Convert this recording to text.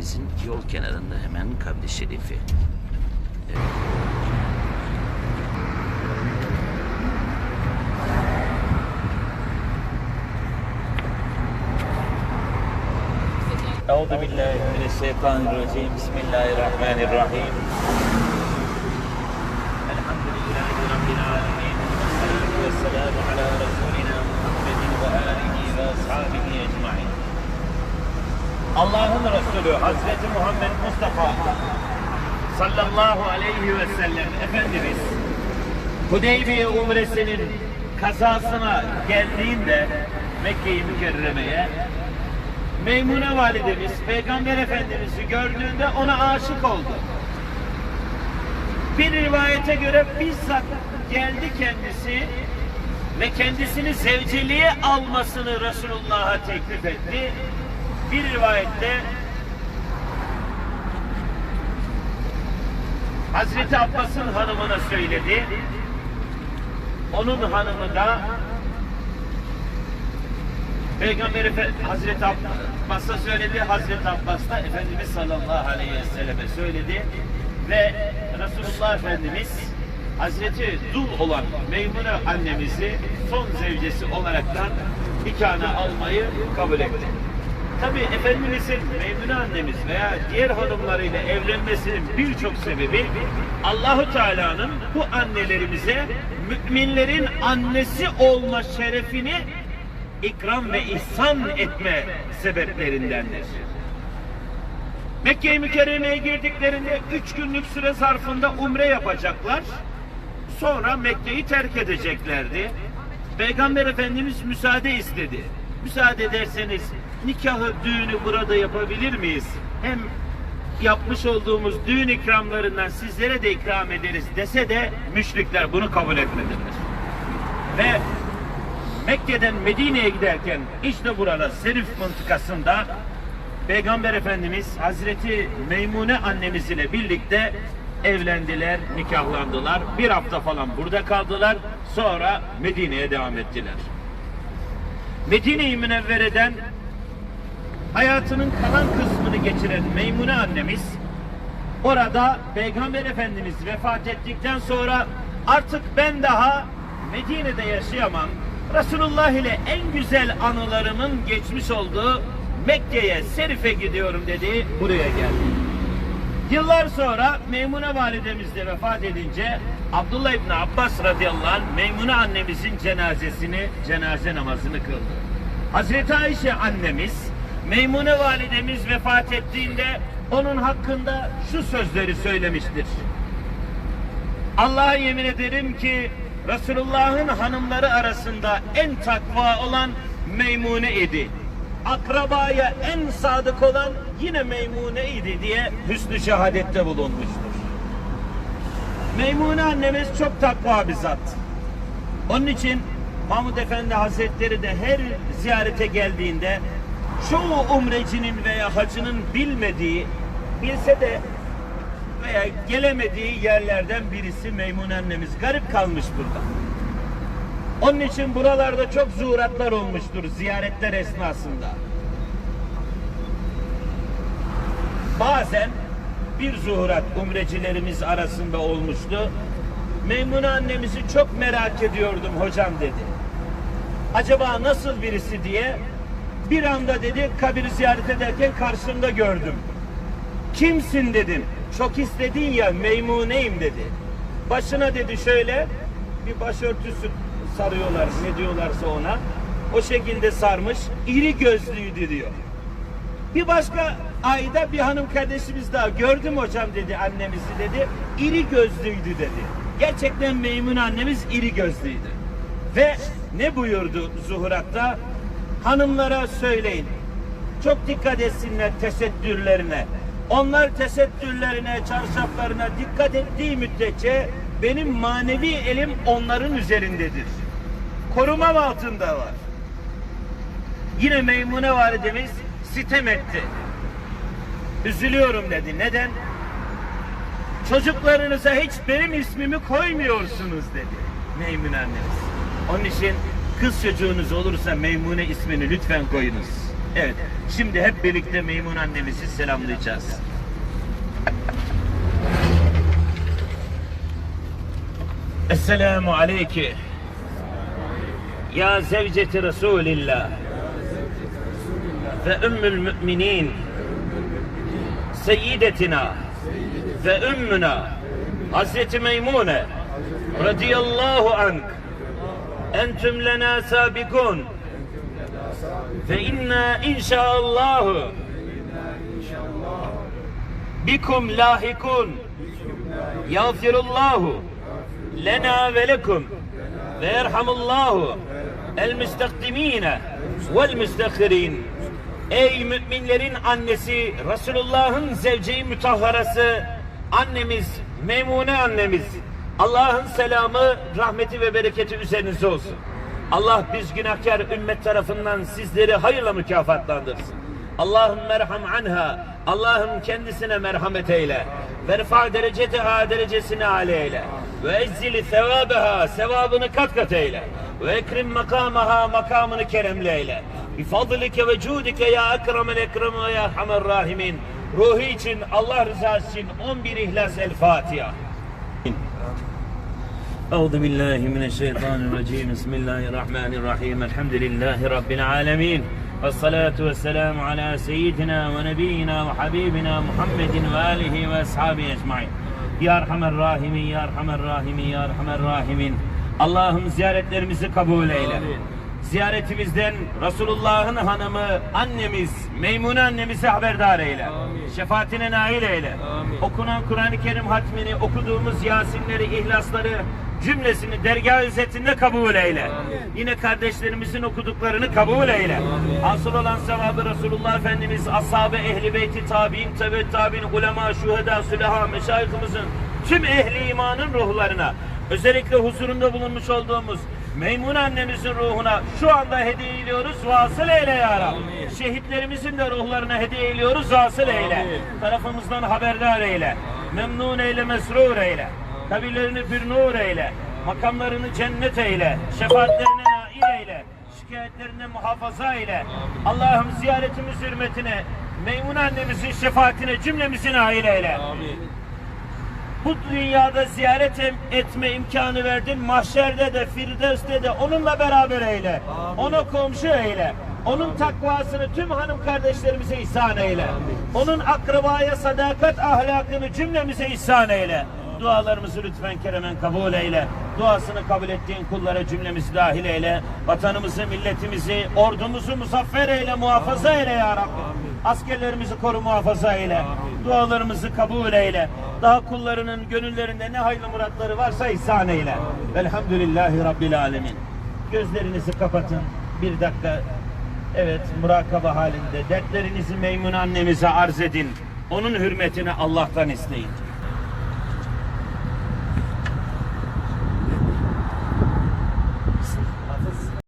annemizin yol kenarında hemen kabri şerifi. Euzu billahi mineşşeytanirracim. Bismillahirrahmanirrahim. Elhamdülillahi rabbil alamin. Vessalatu vesselamu ala rasulina Muhammedin ve alihi ve ashabihi ecmaîn. Allah'ın Resulü Hazreti Muhammed Mustafa sallallahu aleyhi ve sellem Efendimiz Hudeybiye umresinin kazasına geldiğinde Mekke-i Mükerreme'ye Meymune validemiz Peygamber Efendimiz'i gördüğünde ona aşık oldu. Bir rivayete göre bizzat geldi kendisi ve kendisini zevceliğe almasını Resulullah'a teklif etti. Bir rivayette Hazreti Abbas'ın hanımına söyledi. Onun hanımı da Peygamber Hazreti Abbas'a söyledi. Hazreti Abbas da Efendimiz sallallahu aleyhi ve selleme söyledi. Ve Resulullah Efendimiz Hazreti Dul olan Meymune annemizi son zevcesi olaraktan nikahına almayı kabul etti. Tabi Efendimizin Meymune annemiz veya diğer hanımlarıyla evlenmesinin birçok sebebi Allahu Teala'nın bu annelerimize müminlerin annesi olma şerefini ikram ve ihsan etme sebeplerindendir. Mekke-i Mükerreme'ye girdiklerinde üç günlük süre zarfında umre yapacaklar. Sonra Mekke'yi terk edeceklerdi. Peygamber Efendimiz müsaade istedi. Müsaade ederseniz nikahı, düğünü burada yapabilir miyiz? Hem yapmış olduğumuz düğün ikramlarından sizlere de ikram ederiz dese de müşrikler bunu kabul etmediler. Ve Mekke'den Medine'ye giderken işte burada Serif mıntıkasında Peygamber Efendimiz Hazreti Meymune annemiz ile birlikte evlendiler, nikahlandılar. Bir hafta falan burada kaldılar. Sonra Medine'ye devam ettiler. Medine-i Münevvere'den hayatının kalan kısmını geçiren Meymune annemiz orada Peygamber Efendimiz vefat ettikten sonra artık ben daha Medine'de yaşayamam. Resulullah ile en güzel anılarımın geçmiş olduğu Mekke'ye, Serif'e gidiyorum dedi. Buraya geldi. Yıllar sonra Meymune validemiz de vefat edince Abdullah İbni Abbas radıyallahu anh Meymune annemizin cenazesini, cenaze namazını kıldı. Hazreti Ayşe annemiz Meymune validemiz vefat ettiğinde onun hakkında şu sözleri söylemiştir. Allah'a yemin ederim ki Resulullah'ın hanımları arasında en takva olan Meymune idi. Akrabaya en sadık olan yine Meymune idi diye hüsnü şehadette bulunmuştur. Meymune annemiz çok takva bir zat. Onun için Mahmud Efendi Hazretleri de her ziyarete geldiğinde çoğu umrecinin veya hacının bilmediği, bilse de veya gelemediği yerlerden birisi Meymune annemiz. Garip kalmış burada. Onun için buralarda çok zuhuratlar olmuştur ziyaretler esnasında. Bazen bir zuhurat umrecilerimiz arasında olmuştu. Meymune annemizi çok merak ediyordum hocam dedi. Acaba nasıl birisi diye bir anda dedi kabiri ziyaret ederken karşımda gördüm. Kimsin dedim. Çok istedin ya Meymuneyim dedi. Başına dedi şöyle bir başörtüsü sarıyorlar ne diyorlarsa ona. O şekilde sarmış iri gözlüydü diyor. Bir başka ayda bir hanım kardeşimiz daha gördüm hocam dedi annemizi dedi. İri gözlüydü dedi. Gerçekten Meymun annemiz iri gözlüydü. Ve ne buyurdu zuhuratta? Hanımlara söyleyin. Çok dikkat etsinler tesettürlerine. Onlar tesettürlerine, çarşaflarına dikkat ettiği müddetçe benim manevi elim onların üzerindedir. Korumam altında var. Yine Meymune validemiz sitem etti. Üzülüyorum dedi. Neden? Çocuklarınıza hiç benim ismimi koymuyorsunuz dedi. Meymune annemiz. Onun için kız çocuğunuz olursa Meymune ismini lütfen koyunuz. Evet. Şimdi hep birlikte Meymun annemizi selamlayacağız. Esselamu aleyki. Ya zevceti Resulillah. Ve ümmül müminin. Seyyidetina. Ve ümmüna. Hazreti Meymune. Radiyallahu ank. Entüm lena sabikun. Ve inna inşaallahu bikum lahikun. Yağfirullahu lena ve lekum ve yerhamullahu el müstakdimine vel müstakhirin. Ey müminlerin annesi, Resulullah'ın zevceyi mütahharası, annemiz, Memune annemiz. Allah'ın selamı, rahmeti ve bereketi üzerinize olsun. Allah biz günahkar ümmet tarafından sizleri hayırla mükafatlandırsın. Allah'ım merham anha. Allah'ım kendisine merhamet eyle. Ve rıfa dereceteha derecesini âli eyle. Ve ezzili sevabeha sevabını kat kat eyle. Ve ekrim makamaha makamını keremle eyle. Bifadlike ve cudike ya ekremel ekrem ve ya erhamer rahimin. Ruhu için Allah rızası için 11 İhlas El Fatiha. أعوذ بالله من الشيطان الرجيم بسم الله الرحمن الرحيم الحمد لله رب العالمين والصلاة والسلام على سيدنا ونبينا وحبيبنا محمد وآله وأصحابه أجمعين Ya Erhamer Rahimin, Ya Erhamer Rahimin, Ya Erhamer Rahimin. Allah'ım ziyaretlerimizi kabul eyle. Ziyaretimizden Resulullah'ın hanımı, annemiz, Meymune annemizi haberdar eyle. Şefaatine nail eyle. Okunan Kur'an-ı Kerim hatmini, okuduğumuz Yasinleri, İhlasları, cümlesini dergah izzetinde kabul eyle. Yine kardeşlerimizin okuduklarını kabul eyle. Asıl olan sevabı Resulullah Efendimiz, ashab-ı ehli beyti tabi'in, tebe tabi'in, ulema, şüheda, süleha, meşayihimizin tüm ehli imanın ruhlarına, özellikle huzurunda bulunmuş olduğumuz Meymun annemizin ruhuna şu anda hediye ediyoruz. Vasıl eyle ya Rabbi. Şehitlerimizin de ruhlarına hediye ediyoruz. Vasıl eyle. Tarafımızdan haberdar eyle. Memnun eyle, mesrur eyle. Kabirlerini bir nur eyle. Makamlarını cennet eyle. Şefaatlerine nail eyle. Şikayetlerine muhafaza eyle. Allah'ım ziyaretimiz hürmetine Meymun annemizin şefaatine cümlemizi nail eyle. Bu dünyada ziyaret etme imkanı verdin. Mahşerde de, Firdevs'te de onunla beraber eyle. Ona komşu eyle. Onun takvasını tüm hanım kardeşlerimize ihsan eyle. Onun akrabaya sadakat ahlakını cümlemize ihsan eyle. Dualarımızı lütfen keremen kabul eyle. Duasını kabul ettiğin kullara cümlemizi dahil eyle. Vatanımızı, milletimizi, ordumuzu muzaffer eyle, muhafaza eyle ya Rabbi. Askerlerimizi koru muhafaza eyle. Dualarımızı kabul eyle. Daha kullarının gönüllerinde ne hayırlı muratları varsa ihsan eyle. Velhamdülillahi Rabbil Alemin. Gözlerinizi kapatın. Bir dakika. Evet, murakaba halinde. Dertlerinizi Meymun annemize arz edin. Onun hürmetine Allah'tan isteyin.